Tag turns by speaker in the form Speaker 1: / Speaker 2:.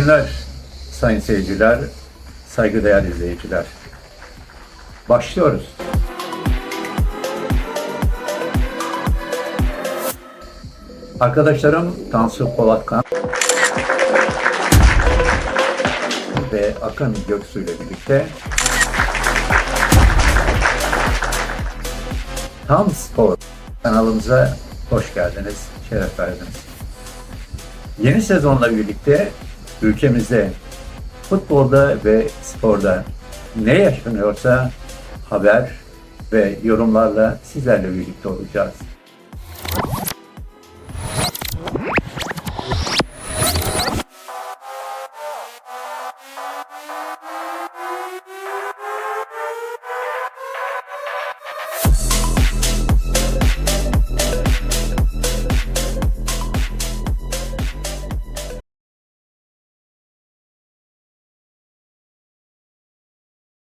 Speaker 1: günler sayın seyirciler, saygıdeğer izleyiciler. Başlıyoruz. Arkadaşlarım Tansu Polatkan ve Akın Göksu ile birlikte Tam Spor kanalımıza hoş geldiniz, şeref verdiniz. Yeni sezonla birlikte ülkemizde futbolda ve sporda ne yaşanıyorsa haber ve yorumlarla sizlerle birlikte olacağız.